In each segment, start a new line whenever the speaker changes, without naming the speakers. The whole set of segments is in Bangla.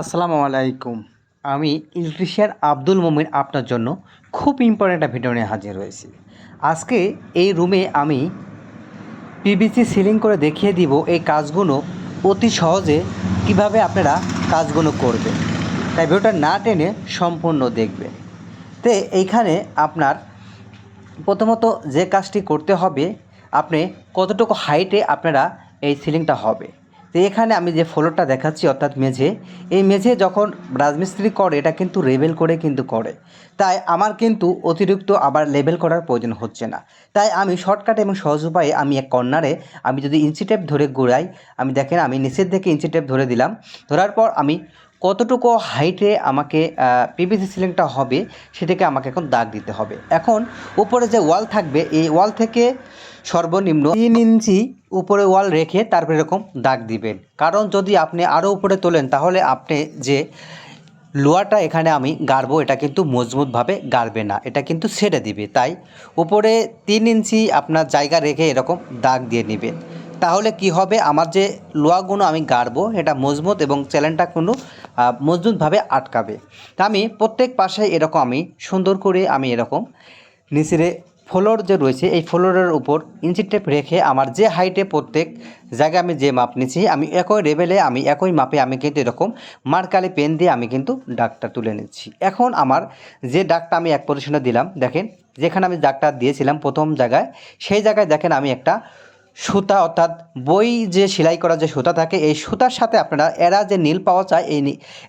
আসসালামু আলাইকুম। আমি ইলেকট্রিশিয়ান আব্দুল মোমিন আপনার জন্য খুব ইম্পর্ট্যান্ট একটা ভিডিও নিয়ে হাজির হয়েছি। আজকে এই রুমে আমি পিভিসি সিলিং করে দেখিয়ে দিব এই কাজগুলো অতি সহজে কীভাবে আপনারা কাজগুলো করবেন। তাই ভিডিওটা না টেনে সম্পূর্ণ দেখবেন। তে এইখানে আপনার প্রথমত যে কাজটি করতে হবে, আপনি কতটুকু হাইটে আপনারা এই সিলিংটা হবে। তো এখানে আমি যে ফ্লোরটা দেখাচ্ছি, অর্থাৎ মেঝে, এই মেঝে যখন রাজমিস্ত্রি করে, এটা কিন্তু লেবেল করে কিন্তু করে। তাই আমার কিন্তু অতিরিক্ত আবার লেবেল করার প্রয়োজন হচ্ছে না। তাই আমি শর্টকাট এবং সহজ উপায়ে আমি এক কর্নারে আমি যদি ইঞ্চি টেপ ধরে ঘুরাই, আমি দেখেন, আমি নিচের দিকে ইঞ্চি টেপ ধরে দিলাম। ধরার পর আমি কতটুকু হাইটে আমাকে পিভিসি সিলিংটা হবে, সেটাকে আমাকে এখন দাগ দিতে হবে। এখন উপরে যে ওয়াল থাকবে, এই ওয়াল থেকে সর্বনিম্ন তিন ইঞ্চি উপরে ওয়াল রেখে তারপরে এরকম দাগ দিবেন। কারণ যদি আপনি আরও উপরে তোলেন, তাহলে আপনি যে লোহাটা এখানে আমি গাড়বো, এটা কিন্তু মজবুতভাবে গাড়বে না। এটা কিন্তু ছেড়ে দিবে। তাই উপরে তিন ইঞ্চি আপনার জায়গা রেখে এরকম দাগ দিয়ে নেবেন। তাহলে কি হবে? আমার যে লোহাগুলো আমি গাড়বো, এটা মজবুত এবং চ্যালেনটা কোনো মজবুতভাবে আটকাবে। তা আমি প্রত্যেক পাশে এরকম আমি সুন্দর করে আমি এরকম নিচেরে ফ্লোর যে রয়েছে, এই ফ্লোরের উপর ইঞ্চি টেপ রেখে আমার যে হাইটে প্রত্যেক জায়গায় আমি যে মাপ নিছি আমি একই লেভেলে আমি একই মাপে আমি কিন্তু এরকম মার্কালি পেন দিয়ে আমি কিন্তু ডাকটা তুলে নিচ্ছি। এখন আমার যে ডাকটা আমি এক পজিশনে দিলাম, দেখেন, যেখানে আমি দাগটা দিয়েছিলাম প্রথম জায়গায়, সেই জায়গায় দেখেন আমি একটা সুতা, অর্থাৎ বই যে সেলাই করা যে সুতা থাকে, এই সুতার সাথে আপনারা এরা যে নীল পাওয়া যায়, এই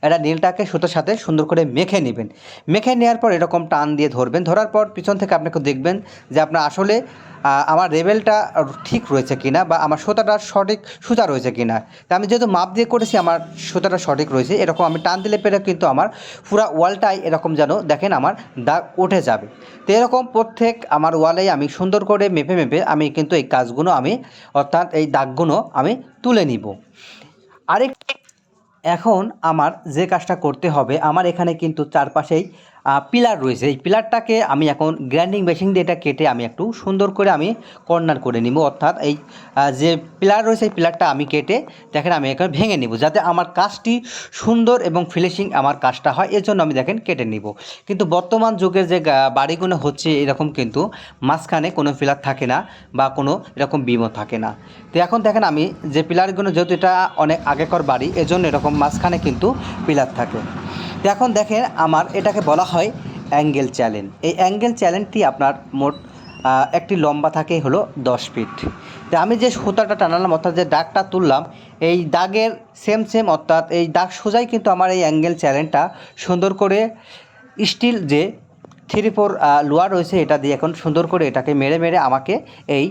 এরা নীলটাকে সুতার সাথে সুন্দর করে মেখে নেবেন। মেখে নেওয়ার পর এরকম টান দিয়ে ধরবেন। ধরার পর পিছন থেকে আপনাকে দেখবেন যে আপনার আসলে আমার লেভেলটা ঠিক রয়েছে কিনা বা আমার সুতাটা সঠিক সুতা রয়েছে কিনা। তা আমি যেহেতু মাপ দিয়ে করেছি, আমার সুতাটা সঠিক রয়েছে, এরকম আমি টান দিলে পেরে কিন্তু আমার পুরা ওয়ালটাই এরকম যেন দেখেন আমার দাগ উঠে যাবে। তো এরকম প্রত্যেক আমার ওয়ালেই আমি সুন্দর করে মেপে মেপে আমি কিন্তু এই কাজগুলো আমি, অর্থাৎ এই দাগগুলো আমি তুলে নিব। আরেক এখন আমার যে কাজটা করতে হবে, আমার এখানে কিন্তু চারপাশেই পিলার রয়েছে। এই পিলারটাকে আমি এখন গ্রাইন্ডিং মেশিন দিয়ে এটা কেটে আমি একটু সুন্দর করে আমি কর্নার করে নিব। অর্থাৎ এই যে পিলার রয়েছে, এই পিলারটা আমি কেটে দেখেন আমি এখানে ভেঙে নিব, যাতে আমার কাজটি সুন্দর এবং ফিনিশিং আমার কাজটা হয়। এর জন্য আমি দেখেন কেটে নিব। কিন্তু বর্তমান যুগের যে বাড়িগুলো হচ্ছে, এরকম কিন্তু মাঝখানে কোনো পিলার থাকে না বা কোনো এরকম বিমও থাকে না। তো এখন দেখেন আমি যে পিলারগুলো যেহেতু এটা অনেক আগেকার বাড়ি, এজন্য এরকম মাঝখানে কিন্তু পিলার থাকে। এখন দেখেন আমার এটাকে বলা হয় অ্যাঙ্গেল চ্যালেঞ্জ। এই অ্যাঙ্গেল চ্যালেঞ্জটি আপনার মোট একটি লম্বা থাকে হলো দশ ফিট। তো আমি যে সুতাটা টানালাম, অর্থাৎ যে দাগটা তুললাম, এই দাগের সেম সেম অর্থাৎ এই দাগ সোজাই কিন্তু আমার এই অ্যাঙ্গেল চ্যালেঞ্জটা সুন্দর করে স্টিল যে থ্রি ফোর লোয়ার রয়েছে, এটা দিয়ে এখন সুন্দর করে এটাকে মেরে মেরে আমাকে এই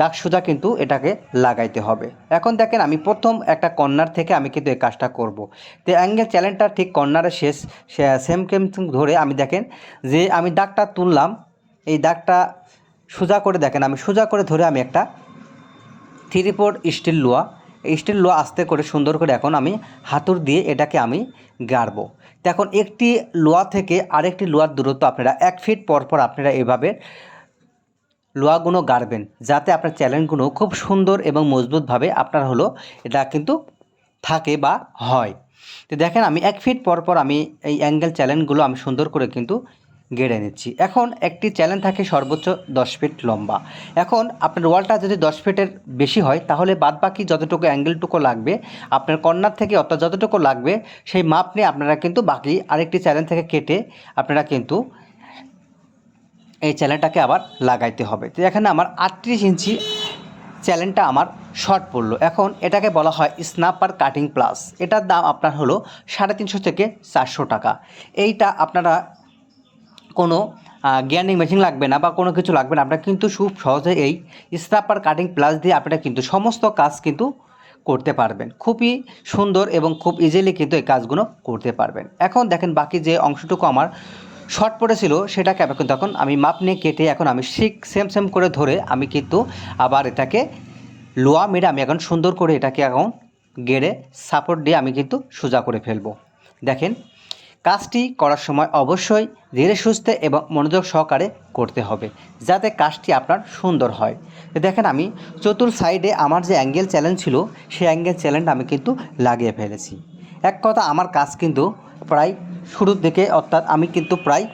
দাগ সোজা কিন্তু এটাকে লাগাইতে হবে। এখন দেখেন আমি প্রথম একটা কর্নার থেকে আমি কিন্তু এই কাজটা করব। তো অ্যাঙ্গেল চ্যালেঞ্জটা ঠিক কর্নারের শেষ সেম কেম ধরে আমি দেখেন যে আমি দাগটা তুললাম, এই দাগটা সোজা করে দেখেন, আমি সোজা করে ধরে আমি একটা থ্রি ফোর স্টিল লোয়া স্টিল লোয়া আস্তে করে সুন্দর করে এখন আমি হাতুর দিয়ে এটাকে আমি গাড়বো। এখন একটি লোয়া থেকে আরেকটি লোয়ার দূরত্ব আপনারা এক ফিট পর পর আপনারা এভাবে লোহাগুলো গাড়বেন, যাতে আপনার চ্যানেলগুলো খুব সুন্দর এবং মজবুতভাবে আপনার হলো, এটা কিন্তু থাকে বা হয়। তো দেখেন, আমি এক ফিট পর পর আমি এই অ্যাঙ্গেল চ্যানেলগুলো আমি সুন্দর করে কিন্তু গেড়ে নিচ্ছি। এখন একটি চ্যানেল থাকে সর্বোচ্চ দশ ফিট লম্বা। এখন আপনার ওয়ালটা যদি দশ ফিটের বেশি হয়, তাহলে বাদবাকি যতটুকু অ্যাঙ্গেলটুকু লাগবে, আপনার কর্নার থেকে অর্থাৎ যতটুকু লাগবে, সেই মাপ নিয়ে আপনারা কিন্তু বাকি আরেকটি চ্যানেল থেকে কেটে আপনারা কিন্তু এই চ্যানেলটাকে আবার লাগাইতে হবে। তো এখানে আমার আটত্রিশ ইঞ্চি চ্যানেলটা আমার শর্ট পড়ল। এখন এটাকে বলা হয় স্ন্যাপার কাটিং প্লাস এটার দাম আপনার হলো সাড়ে তিনশো থেকে চারশো টাকা। এইটা আপনারা কোনো গ্যান্ডিং মেশিন লাগবে না বা কোনো কিছু লাগবে না। আপনারা কিন্তু খুব সহজে এই স্ন্যাপার কাটিং প্লাস দিয়ে আপনারা কিন্তু সমস্ত কাজ কিন্তু করতে পারবেন। খুবই সুন্দর এবং খুব ইজিলি কিন্তু এই কাজগুলো করতে পারবেন। এখন দেখেন বাকি যে অংশটুকু আমার শর্ট পড়েছিল সেটাকে কিন্তু এখন আমি মাপ নিয়ে কেটে এখন আমি ঠিক সেম সেম করে ধরে আমি কিন্তু আবার এটাকে লোয়া মেরে আমি এখন সুন্দর করে এটাকে এখন গেড়ে সাপোর্ট দিয়ে আমি কিন্তু সোজা করে ফেলব। দেখেন, কাজটি করার সময় অবশ্যই ধীরে সুস্থে এবং মনোযোগ সহকারে করতে হবে, যাতে কাজটি আপনার সুন্দর হয়। দেখেন আমি চতুর সাইডে আমার যে অ্যাঙ্গেল চ্যালেঞ্জ ছিল, সেই অ্যাঙ্গেল চ্যালেঞ্জ আমি কিন্তু লাগিয়ে ফেলেছি। এক কথা, আমার কাজ কিন্তু প্রায় শুরুর দিকে, অর্থাৎ আমি কিন্তু প্রায়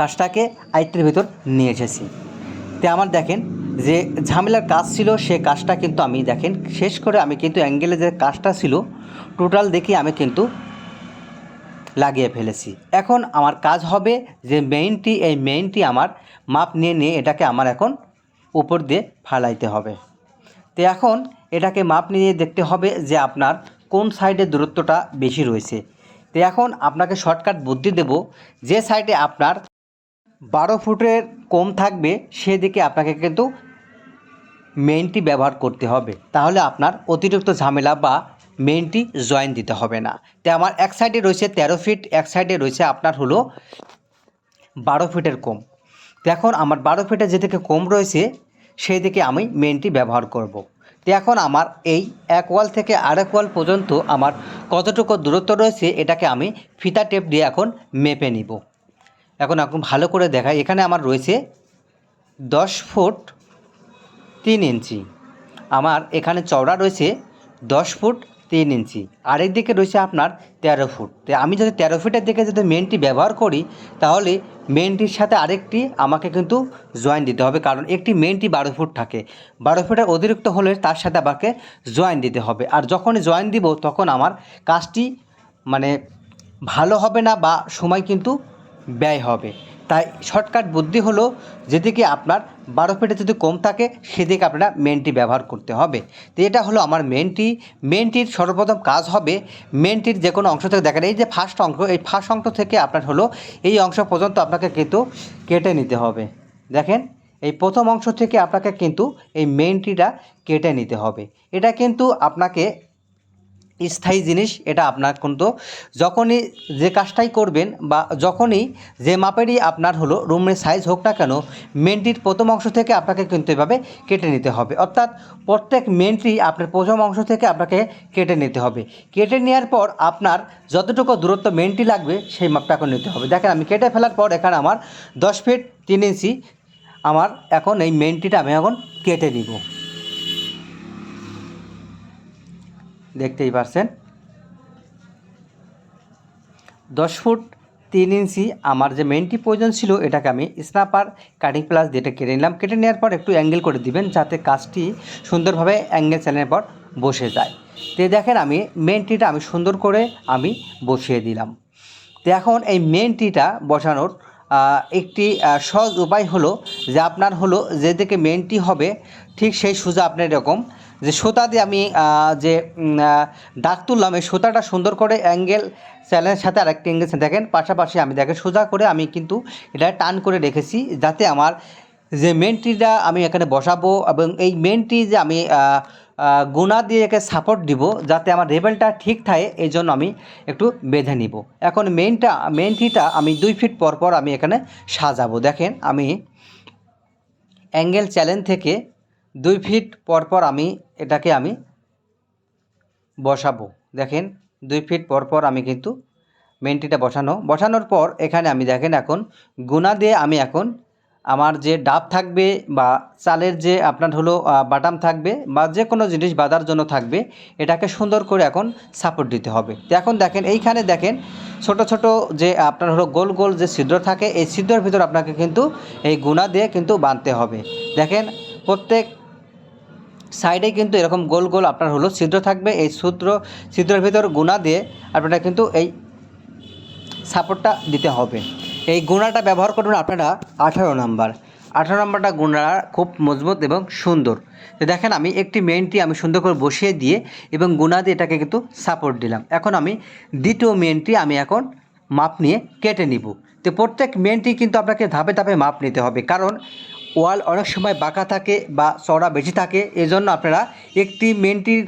কাজটাকে আয়ত্তের ভিতর নিয়ে এসেছি। তে আমার দেখেন যে ঝামেলার কাজ ছিল, সে কাজটা কিন্তু আমি দেখেন, শেষ করে আমি কিন্তু অ্যাঙ্গেলে যে কাজটা ছিল, টোটাল দেখে আমি কিন্তু লাগিয়ে ফেলেছি। এখন আমার কাজ হবে যে মেইনটি এই মেইনটি আমার মাপ নিয়ে নিয়ে এটাকে আমার এখন উপর দিয়ে ফালাইতে হবে। তো এখন এটাকে মাপ নিয়ে দেখতে হবে যে আপনার কোন সাইডে দূরত্বটা বেশি রয়েছে। তো এখন আপনাকে শর্টকাট বুদ্ধি দেব, যে সাইডে আপনার বারো ফুটের কম থাকবে, সেদিকে আপনাকে কিন্তু মেইনটি ব্যবহার করতে হবে। তাহলে আপনার অতিরিক্ত ঝামেলা বা মেইনটি জয়েন দিতে হবে না। তো আমার এক সাইডে রয়েছে তেরো ফিট এক সাইডে রয়েছে আপনার হলো বারো ফিটের কম। তো এখন আমার বারো ফিটের যেদিকে কম রয়েছে সেই দিকে আমি মেইনটি ব্যবহার করব। এখন আমার এই এক ওয়াল থেকে আরেক ওয়াল পর্যন্ত আমার কতটুকু দূরত্ব রয়েছে, এটাকে আমি ফিতা টেপ দিয়ে এখন মেপে নিব। এখন এখন ভালো করে দেখাই, এখানে আমার রয়েছে দশ ফুট তিন ইঞ্চি। আমার এখানে চওড়া রয়েছে দশ ফুট তিন ইঞ্চি। আরেক দিকে রয়েছে আপনার তেরো ফুট। তো আমি যদি তেরো ফিটের দিকে যদি মেনটি ব্যবহার করি, তাহলে মেনটির সাথে আরেকটি আমাকে কিন্তু জয়েন দিতে হবে, কারণ একটি মেনটি বারো ফুট থাকে। বারো ফুটের অতিরিক্ত হলে তার সাথে আমাকে জয়েন দিতে হবে। আর যখনই জয়েন দিব, তখন আমার কাজটি মানে ভালো হবে না বা সময় কিন্তু ব্যয় হবে। তাই শর্টকাট বুদ্ধি হলো যেদিকে আপনার বারো ফিটে যদি কম থাকে, সেদিকে আপনারা মেনটি ব্যবহার করতে হবে। তো এটা হলো আমার মেনটি মেনটির সর্বপ্রথম কাজ হবে মেনটির যে কোনো অংশ থেকে দেখেন, এই যে ফার্স্ট অংশ, এই ফার্স্ট অংশ থেকে আপনার হলো এই অংশ পর্যন্ত আপনাকে কিন্তু কেটে নিতে হবে। দেখেন, এই প্রথম অংশ থেকে আপনাকে কিন্তু এই মেনটিটা কেটে নিতে হবে। এটা কিন্তু আপনাকে স্থায়ী জিনিস, এটা আপনার কিন্তু যখনই যে কাজটাই করবেন বা যখনই যে মাপেরই আপনার হলো রুমের সাইজ হোক না কেন মেনটির প্রথম অংশ থেকে আপনাকে কিন্তু এভাবে কেটে নিতে হবে। অর্থাৎ প্রত্যেক মেনটি আপনার প্রথম অংশ থেকে আপনাকে কেটে নিতে হবে। কেটে নেওয়ার পর আপনার যতটুকু দূরত্ব মেনটি লাগবে, সেই মাপটা এখন নিতে হবে। দেখেন, আমি কেটে ফেলার পর এখানে আমার দশ ফিট তিন ইঞ্চি আমার এখন এই মেনটিটা আমি এখন কেটে নিব। দেখতেই পারছেন। দশ ফুট তিন ইঞ্চি আমার যে মেনটি প্রয়োজন ছিল এটাকে আমি স্নাপার কাটিং প্লাস দিয়ে এটা কেটে নিলাম। কেটে নেওয়ার পর একটু অ্যাঙ্গেল করে দিবেন যাতে কাজটি সুন্দরভাবে অ্যাঙ্গেল চালানোর পর বসে যায়। তো দেখেন আমি মেনটিটা আমি সুন্দর করে আমি বসিয়ে দিলাম। তো এখন এই মেনটিটা বসানোর একটি সহজ উপায় হলো যে আপনার হলো যেদিকে মেনটি হবে ঠিক সেই সোজা আপনার এরকম যে সুতা দিয়ে আমি যে দাগ তুললাম এই সুতাটা সুন্দর করে অ্যাঙ্গেল চ্যালেঞ্জের সাথে আরেকটি অ্যাঙ্গেল দেখেন পাশাপাশি আমি দেখেন সোজা করে আমি কিন্তু এটা টান করে রেখেছি যাতে আমার যে মেনটিটা আমি এখানে বসাবো এবং এই মেনটি যে আমি আহ, দিয়ে একে সাপোর্ট দিব যাতে আমার লেভেলটা ঠিক থাকে এই জন্য আমি একটু বেঁধে নিব। এখন মেনটা মেনটিটা আমি দুই ফিট পর পর আমি এখানে সাজাবো। দেখেন আমি অ্যাঙ্গেল চ্যালেঞ্জ থেকে দুই ফিট পর পর আমি এটাকে আমি বসাবো। দেখেন, দুই ফিট পর পর আমি কিন্তু মেনটিটা বসানো। বসানোর পর এখানে আমি দেখেন এখন গুণা দিয়ে আমি এখন আমার যে ডাব থাকবে বা চালের যে আপনার হলো বাটাম থাকবে বা যে কোনো জিনিস বাঁধার জন্য থাকবে, এটাকে সুন্দর করে এখন সাপোর্ট দিতে হবে। তো এখন দেখেন, এইখানে দেখেন ছোট ছোট যে আপনার হলো গোল গোল যে ছিদ্র থাকে, এই ছিদ্রের ভিতর আপনাকে কিন্তু এই গুণা দিয়ে কিন্তু বাঁধতে হবে। দেখেন, প্রত্যেক সাইডে কিন্তু এরকম গোল গোল আপনার হলো ছিদ্র থাকবে। এই সূত্র ছিদ্রের ভিতর গুণা দিয়ে আপনারা কিন্তু এই সাপোর্টটা দিতে হবে। এই গুণাটা ব্যবহার করবেন আপনারা আঠারো নাম্বার। আঠারো নাম্বারটা গুণা খুব মজবুত এবং সুন্দর। তো দেখেন আমি একটি মেনটি আমি সুন্দর করে বসিয়ে দিয়ে এবং গুণা দিয়ে এটাকে কিন্তু সাপোর্ট দিলাম। এখন আমি দ্বিতীয় মেনটি আমি এখন মাপ নিয়ে কেটে নিব। তো প্রত্যেক মেনটি কিন্তু আপনাকে ধাপে ধাপে মাপ নিতে হবে। কারণ ওয়াল অনেক সময় বাঁকা থাকে বা চড়া বেশি থাকে, এজন্য আপনারা একটি মেনটির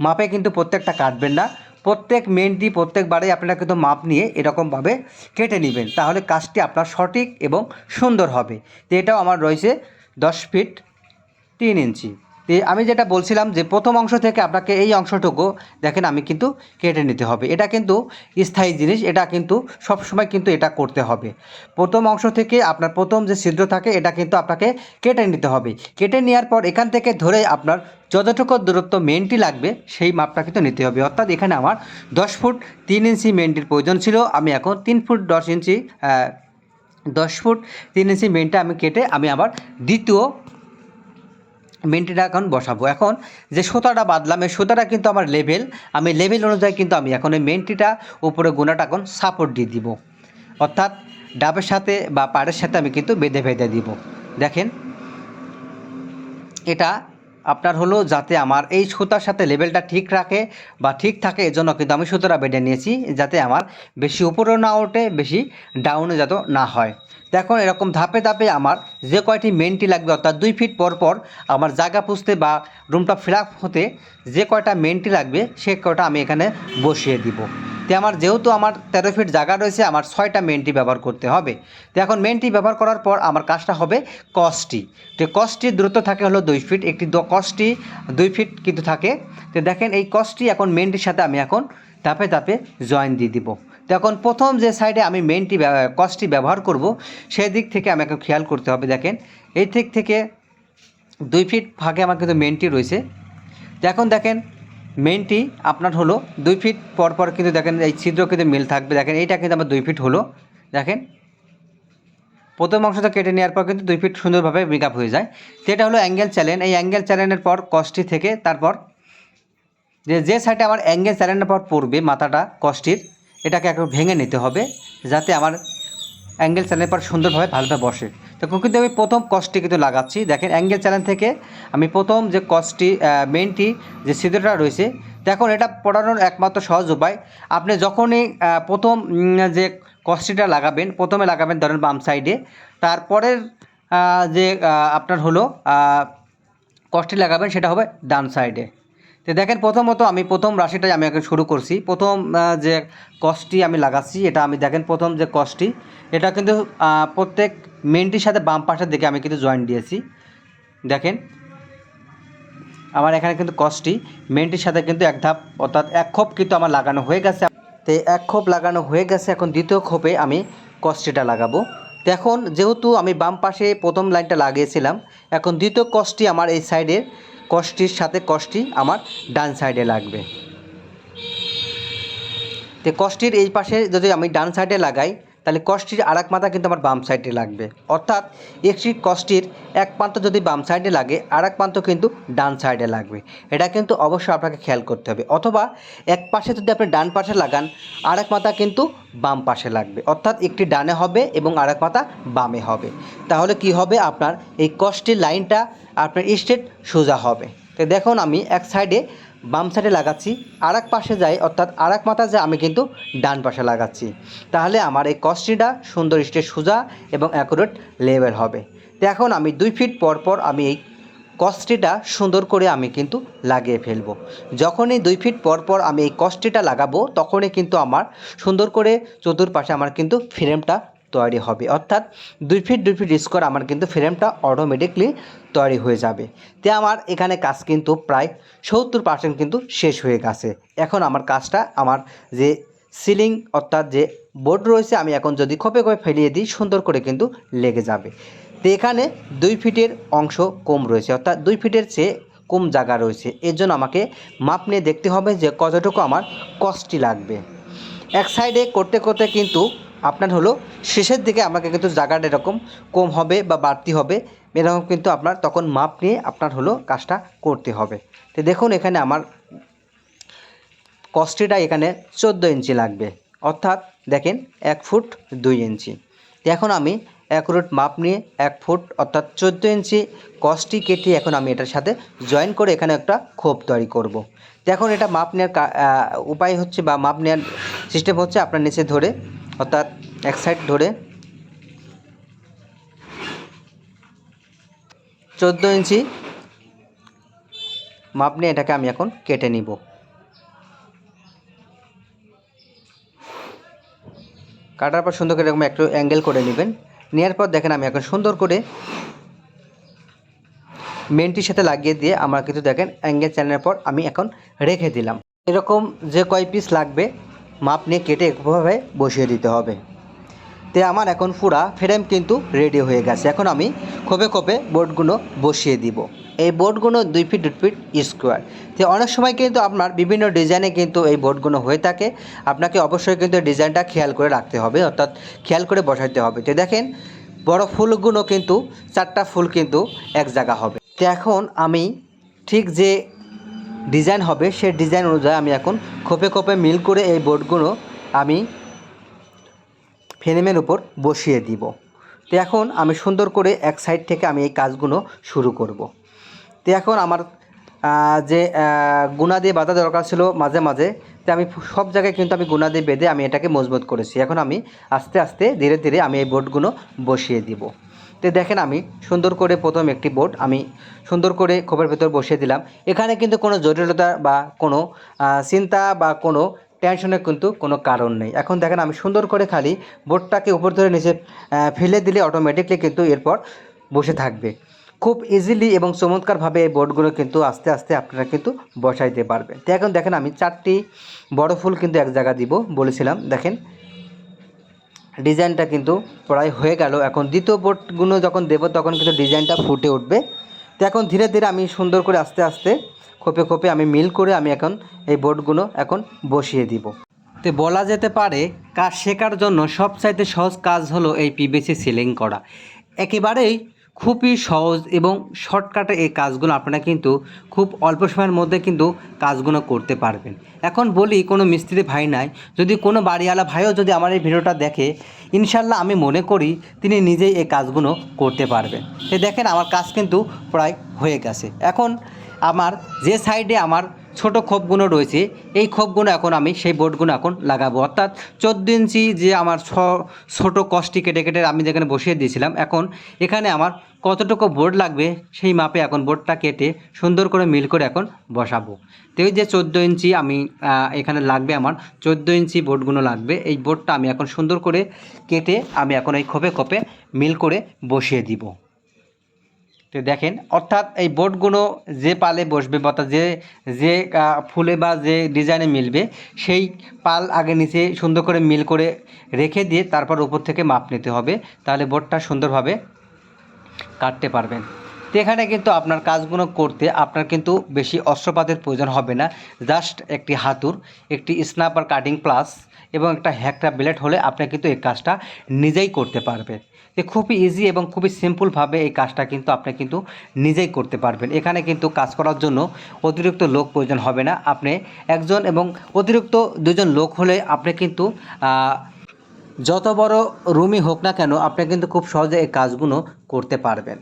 মাপে কিন্তু প্রত্যেকটা কাটবেন না। প্রত্যেক মেনটি প্রত্যেকবারে আপনারা কিন্তু মাপ নিয়ে এরকমভাবে কেটে নেবেন। তাহলে কাজটি আপনার সঠিক এবং সুন্দর হবে। তো এটাও আমার রয়েছে দশ ফিট তিন ইঞ্চি। আমি যেটা বলছিলাম যে প্রথম অংশ থেকে আপনাকে এই অংশটুকু দেখেন আমি কিন্তু কেটে নিতে হবে। এটা কিন্তু স্থায়ী জিনিস, এটা কিন্তু সবসময় কিন্তু এটা করতে হবে। প্রথম অংশ থেকে আপনার প্রথম যে ছিদ্র থাকে, এটা কিন্তু আপনাকে কেটে নিতে হবে। কেটে নেওয়ার পর এখান থেকে ধরে আপনার যতটুকু দূরত্ব মেনটি লাগবে, সেই মাপটা কিন্তু নিতে হবে। অর্থাৎ এখানে আমার দশ ফুট তিন ইঞ্চি মেনটির প্রয়োজন ছিল। আমি এখন তিন ফুট দশ ইঞ্চি দশ ফুট তিন ইঞ্চি মেনটা আমি কেটে আমি আবার দ্বিতীয় মেনটিটা অ্যাকাউন্ট বসাবো। এখন যে সোতাটা বাদলাম এই সোতাটা কিন্তু আমার লেভেল আমি লেভেল অনুযায়ী কিন্তু আমি এখন এই মেনটিটা উপরে গোনাটা এখন সাপোর্ট দিয়ে দিব। অর্থাৎ ডাবের সাথে বা পাড়ের সাথে আমি কিন্তু বেঁধে বেঁধে দিব। দেখেন, এটা আপনার হলো যাতে আমার এই সুতার সাথে লেভেলটা ঠিক রাখে বা ঠিক থাকে, এজন্য কিন্তু আমি সুতোটা বেঁধে নিয়েছি, যাতে আমার বেশি উপরেও না ওঠে, বেশি ডাউনে যাতে না হয়। দেখুন এরকম ধাপে ধাপে আমার যে কয়টি মেনটি লাগবে, অর্থাৎ দুই ফিট পর পর আমার জায়গা পুষতে বা রুমটা ফিল হতে যে কয়টা মেনটি লাগবে, সে কয়টা আমি এখানে বসিয়ে দিব। তো আমার যেহেতু আমার তেরো ফিট জায়গা রয়েছে, আমার ছয়টা মেনটি ব্যবহার করতে হবে। তো এখন মেনটি ব্যবহার করার পর আমার কাজটা হবে কস্টি তো কস্টির দূরত্ব থাকে হলো দুই ফিট একটি কস্টি দুই ফিট কিন্তু থাকে। তো দেখেন এই কস্টি এখন মেনটির সাথে আমি এখন ধাপে ধাপে জয়েন দিয়ে দিব। তো এখন প্রথম যে সাইডে আমি মেনটি কস্টি ব্যবহার করব, সেই দিক থেকে আমাকে খেয়াল করতে হবে দেখেন। এই দিক থেকে দুই ফিট ফাঁকে আমার কিন্তু মেনটি রয়েছে। তো এখন দেখেন মেনটি আপনার হলো দুই ফিট পর পর কিন্তু দেখেন এই ছিদ্র কিন্তু মিল থাকবে। দেখেন এইটা কিন্তু আমার দুই ফিট হলো। দেখেন, প্রথম অংশটা কেটে নেওয়ার পর কিন্তু দুই ফিট সুন্দরভাবে মেকআপ হয়ে যায়। তো এটা হলো অ্যাঙ্গেল চ্যালেন এই অ্যাঙ্গেল চ্যালেনের পর কষ্টি থেকে তারপর যে যে সাইডে আমার অ্যাঙ্গেল চ্যালেনের পর পড়বে মাথাটা কষ্টির এটাকে একটু ভেঙে নিতে হবে যাতে আমার অ্যাঙ্গেল চ্যানেলের পর সুন্দরভাবে ভালোভাবে বসে। তখন কিন্তু আমি প্রথম কস্টটি কিন্তু লাগাচ্ছি। দেখেন অ্যাঙ্গেল চ্যানেল থেকে আমি প্রথম যে কস্টটি মেনটি যে ছিদ্রটা রয়েছে, দেখুন, এটা পড়ানোর একমাত্র সহজ উপায়। আপনি যখনই প্রথম যে কস্টিটা লাগাবেন, প্রথমে লাগাবেন ধরেন বাম সাইডে তারপরের যে আপনার হলো কস্টি লাগাবেন, সেটা হবে ডান সাইডে তো দেখেন, প্রথমত আমি প্রথম রাশিটাই আমি এখন শুরু করছি। প্রথম যে কস্টটি আমি লাগাচ্ছি, এটা আমি দেখেন, প্রথম যে কস্টটি এটা কিন্তু প্রত্যেক মেনটির সাথে বাম পাশের দিকে আমি কিন্তু জয়েন দিয়েছি। দেখেন, আমার এখানে কিন্তু কস্টটি মেনটির সাথে কিন্তু এক ধাপ, অর্থাৎ এক খোপ কিন্তু আমার লাগানো হয়ে গেছে। তো এক খোপ লাগানো হয়ে গেছে, এখন দ্বিতীয় খোপে আমি কস্টিটা লাগাবো। তো এখন যেহেতু আমি বাম পাশে প্রথম লাইনটা লাগিয়েছিলাম, এখন দ্বিতীয় কস্টটি আমার এই সাইডের কস্টির সাথে কস্টি আমার ডান সাইডে লাগবে। তো কস্টির এই পাশে যদি আমি ডান সাইডে লাগাই তাহলে কস্টির আর এক মাথা কিন্তু আমার বাম সাইডে লাগবে। অর্থাৎ একটি কস্টির এক প্রান্ত যদি বাম সাইডে লাগে আর এক প্রান্ত কিন্তু ডান সাইডে লাগবে। এটা কিন্তু অবশ্যই আপনাকে খেয়াল করতে হবে। অথবা এক পাশে যদি আপনি ডান পাশে লাগান আর এক মাথা কিন্তু বাম পাশে লাগবে। অর্থাৎ একটি ডানে হবে এবং আর এক মাথা বামে হবে। তাহলে কি হবে আপনার? এই কস্টির লাইনটা আপনার স্ট্রেট সোজা হবে। তো দেখুন আমি এক সাইডে বাম সাইডে লাগাচ্ছি আর পাশে যাই, অর্থাৎ আর মাথা যে আমি কিন্তু ডান পাশে লাগাচ্ছি। তাহলে আমার এই কস্টিটা সুন্দর স্ট্রেট সোজা এবং অ্যাকুরেট লেভেল হবে। তো এখন আমি দুই ফিট পর পর আমি এই কস্টিটা সুন্দর করে আমি কিন্তু লাগিয়ে ফেলব। যখনই দুই ফিট পর পর আমি এই কস্টিটা লাগাবো, তখনই কিন্তু আমার সুন্দর করে চতুর্পাশে আমার কিন্তু ফ্রেমটা তৈরি হবে। অর্থাৎ দুই ফিট দুই ফিট স্কোয়ার আমার কিন্তু ফ্রেমটা অটোমেটিকলি তৈরি হয়ে যাবে। তে আমার এখানে কাজ কিন্তু প্রায় সত্তর পার্সেন্ট কিন্তু শেষ হয়ে গেছে। এখন আমার কাজটা আমার যে সিলিং অর্থাৎ যে বোর্ড রয়েছে, আমি এখন যদি খোপে খোপে ফেলিয়ে দিই, সুন্দর করে কিন্তু লেগে যাবে। তো এখানে দুই ফিটের অংশ কম রয়েছে, অর্থাৎ দুই ফিটের চেয়ে কম জায়গা রয়েছে। এর জন্য আমাকে মাপ নিয়ে দেখতে হবে যে কতটুকু আমার কস্টই লাগবে। এক সাইডে করতে করতে কিন্তু আপনার হলো শেষের দিকে আমাকে কিন্তু জায়গাটা এরকম কম হবে বা বাড়তি হবে, এরকম কিন্তু আপনার তখন মাপ নিয়ে আপনার হলো কাজটা করতে হবে তো দেখুন এখানে আমার কস্টিটা এখানে চোদ্দ ইঞ্চি লাগবে, অর্থাৎ দেখেন এক ফুট দুই ইঞ্চি এখন আমি অ্যাকুরেট মাপ নিয়ে এক ফুট, অর্থাৎ চোদ্দ ইঞ্চি কস্টি কেটে এখন আমি এটার সাথে জয়েন করে এখানে একটা খোপ তৈরি করব। এখন এটা মাপ নেওয়ার উপায় হচ্ছে বা মাপ নেওয়ার সিস্টেম হচ্ছে আপনার নিচে ধরে অর্থাৎ এক সাইড ধরে। চোদ্দ ইঞ্চি মাপ নিয়ে এটাকে আমি এখন কেটে নিব। কাটার পর সুন্দর করে এরকম একটু অ্যাঙ্গেল করে নেবেন। নেওয়ার পর দেখেন আমি এখন সুন্দর করে মেনটির সাথে লাগিয়ে দিয়ে আমরা কিন্তু দেখেন অ্যাঙ্গেল চ্যানেলের পর আমি এখন রেখে দিলাম। এরকম যে কয় পিস লাগবে মাপ নিয়ে কেটে একভাবে বসিয়ে দিতে হবে। তে আমার এখন পুরা ফ্রেম কিন্তু রেডি হয়ে গেছে। এখন আমি খোপে খোপে বোর্ডগুলো বসিয়ে দিব। এই বোর্ডগুলো দুই ফিট দুই ফিট স্কোয়ার। তো অনেক সময় কিন্তু আপনার বিভিন্ন ডিজাইনে কিন্তু এই বোর্ডগুলো হয়ে থাকে। আপনাকে অবশ্যই কিন্তু ডিজাইনটা খেয়াল করে রাখতে হবে, অর্থাৎ খেয়াল করে বসাইতে হবে। তো দেখেন, বড় ফুলগুলো কিন্তু, চারটা ফুল কিন্তু এক জায়গা হবে। তো এখন আমি ঠিক যে ডিজাইন হবে সেই ডিজাইন অনুযায়ী আমি এখন খোপে খোপে মিল করে এই বোর্ডগুলো আমি ফ্রেমের উপর বসিয়ে দিব। তো এখন আমি সুন্দর করে এক সাইড থেকে আমি এই কাজগুলো শুরু করব। তো এখন আমার যে গুণা দিয়ে বাঁধা দরকার ছিল মাঝে মাঝে, তো আমি সব জায়গায় কিন্তু আমি গুণা দিয়ে বেঁধে আমি এটাকে মজবুত করেছি। এখন আমি আস্তে আস্তে ধীরে ধীরে আমি এই বোর্ডগুলো বসিয়ে দিব। তো দেখেন আমি সুন্দর করে প্রথম একটি বোর্ড আমি সুন্দর করে খোপের ভেতর বসিয়ে দিলাম। এখানে কিন্তু কোনো জটিলতা বা কোনো চিন্তা বা কোনো টেনশনের কিন্তু কোনো কারণ নেই। এখন দেখেন আমি সুন্দর করে খালি বোর্ডটাকে উপর ধরে নিচে ফেলে দিলে অটোমেটিকলি কিন্তু এরপর বসে থাকবে। খুব ইজিলি এবং চমৎকারভাবে এই বোর্ডগুলো কিন্তু আস্তে আস্তে আপনারা কিন্তু বসাইতে পারবেন। তো এখন দেখেন আমি চারটি বড় ফুল কিন্তু এক জায়গা দিব বলেছিলাম। দেখেন ডিজাইনটা কিন্তু প্রায় হয়ে গেল। এখন দ্বিতীয় বোর্ডগুলো যখন দেবো, তখন কিন্তু ডিজাইনটা ফুটে উঠবে। তো এখন ধীরে ধীরে আমি সুন্দর করে আস্তে আস্তে, খোপে খোপে আমি মিল করে আমি এখন এই বোর্ডগুলো এখন বসিয়ে দিব। তো বলা যেতে পারে, কাজ শেখার জন্য সবচাইতে সহজ কাজ হলো এই পিবিসি সিলিং করা। একেবারেই খুবই সহজ এবং শর্টকাটে এই কাজগুলো আপনারা কিন্তু খুব অল্প সময়ের মধ্যে কিন্তু কাজগুলো করতে পারবেন। এখন বলি, কোনো মিস্ত্রি ভাই নাই। যদি কোনো বাড়িওয়ালা ভাইও যদি আমার এই ভিডিওটা দেখে ইনশাল্লাহ আমি মনে করি তিনি নিজেই এই কাজগুলো করতে পারবেন। তো দেখেন, আমার কাজ কিন্তু প্রায় হয়ে গেছে। এখন আমার যে সাইডে আমার ছোট খোপগুলো রয়েছে। এই খোপগুলো এখন আমি, সেই বোর্ডগুলো এখন লাগাবো। অর্থাৎ চোদ্দ ইঞ্চি যে আমার ছোটো কষ্টি কেটে কেটে আমি যেখানে বসিয়ে দিয়েছিলাম, এখন এখানে আমার কতটুকু বোর্ড লাগবে, সেই মাপে এখন বোর্ডটা কেটে সুন্দর করে মিল করে এখন বসাবো। তো এই যে চোদ্দ ইঞ্চি আমি এখানে লাগবে আমার, চোদ্দ ইঞ্চি বোর্ডগুলো লাগবে। এই বোর্ডটা আমি এখন সুন্দর করে কেটে আমি এখন এই খোপে খোপে মিল করে বসিয়ে দিব। তো দেখেন, অর্থাৎ এই বোর্ডগুলো যে পালে বসবে বা যে যে ফুলে বা যে ডিজাইনে মিলবে, সেই পাল আগে নিচে সুন্দর করে মিল করে রেখে দিয়ে তারপর উপর থেকে মাপ নিতে হবে। তাহলে বোর্ডটা সুন্দরভাবে কাটতে পারবেন। তো এখানে কিন্তু আপনার কাজগুলো করতে আপনার কিন্তু বেশি অস্ত্রপাতের প্রয়োজন হবে না। জাস্ট একটি হাতুর, একটি স্ন্যাপার কাটিং প্লাস এবং একটা হ্যাকটা ব্লেড হলে আপনি কিন্তু এই কাজটা নিজেই করতে পারবেন। তো খুবই ইজি এবং খুবই সিম্পলভাবে এই কাজটা কিন্তু আপনি কিন্তু নিজেই করতে পারবেন। এখানে কিন্তু কাজ করার জন্য অতিরিক্ত লোক প্রয়োজন হবে না। আপনি একজন এবং অতিরিক্ত দুজন লোক হলে আপনি কিন্তু যত বড় রুমই হোক না কেন, আপনি কিন্তু খুব সহজে এই কাজগুলো করতে পারবেন।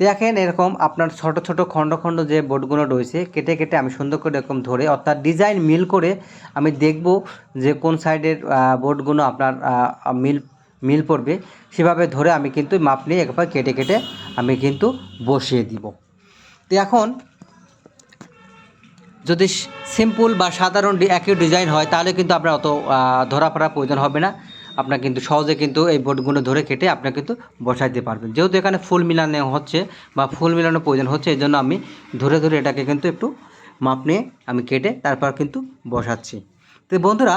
দেখেন এরকম আপনার ছোট ছোট, খণ্ড খণ্ড যে বোর্ডগুলো রয়েছে, কেটে কেটে আমি সুন্দর করে এরকম ধরে, অর্থাৎ ডিজাইন মিল করে আমি দেখব যে কোন সাইডের বোর্ডগুলো আপনার মিল মিল পড়বে। সেভাবে ধরে আমি কিন্তু মাপ নিয়ে একবার কেটে কেটে আমি কিন্তু বসিয়ে দিব। তো এখন যদি সিম্পল বা সাধারণ একই ডিজাইন হয়, তাহলে কিন্তু আপনার অত ধরা পড়ার প্রয়োজন হবে না। আপনার কিন্তু সহজে কিন্তু এই বোর্ডগুলো ধরে কেটে আপনি কিন্তু বসাইতে পারবেন। যেহেতু এখানে ফুল মিলানো হচ্ছে বা ফুল মিলানোর প্রয়োজন হচ্ছে, এই জন্য আমি ধরে ধরে এটাকে কিন্তু একটু মাপ নিয়ে আমি কেটে তারপর কিন্তু বসাচ্ছি। তো বন্ধুরা,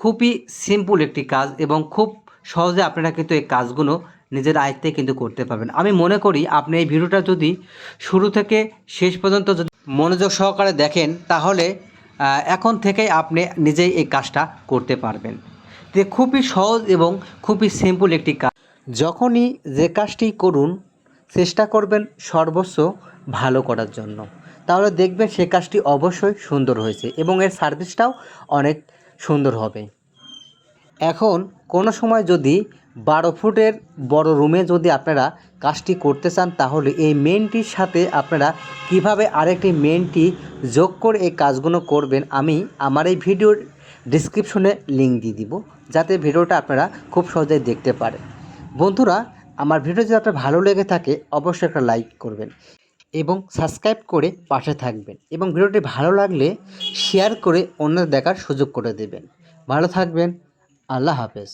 খুবই সিম্পল একটি কাজ এবং খুব সহজে আপনারা কিন্তু এই কাজগুলো নিজের আয়ত্তে কিন্তু করতে পারবেন। আমি মনে করি আপনি এই ভিডিওটা যদি শুরু থেকে শেষ পর্যন্ত যদি মনোযোগ সহকারে দেখেন, তাহলে এখন থেকেই আপনি নিজেই এই কাজটা করতে পারবেন। যে খুবই সহজ এবং খুবই সিম্পল একটি কাজ। যখনই যে কাজটি করুন, চেষ্টা করবেন সর্বস্ব ভালো করার জন্য। তাহলে দেখবেন সে কাজটি অবশ্যই সুন্দর হয়েছে এবং এর সার্ভিসটাও অনেক সুন্দর হবে। এখন কোনো সময় যদি বারো ফুটের বড় রুমে যদি আপনারা কাজটি করতে চান, তাহলে এই মেনটির সাথে আপনারা কীভাবে আরেকটি মেনটি যোগ করে এই কাজগুলো করবেন, আমি আমার এই ভিডিওর ডিসক্রিপশনে লিঙ্ক দিয়ে দিব, যাতে ভিডিওটা আপনারা খুব সহজেই দেখতে পারেন। বন্ধুরা, আমার ভিডিও যদি আপনার ভালো লেগে থাকে, অবশ্যই একটা লাইক করবেন এবং সাবস্ক্রাইব করে পাশে থাকবেন এবং ভিডিওটি ভালো লাগলে শেয়ার করে অন্যদের দেখার সুযোগ করে দেবেন। ভালো থাকবেন। আল্লাহ হাফেজ।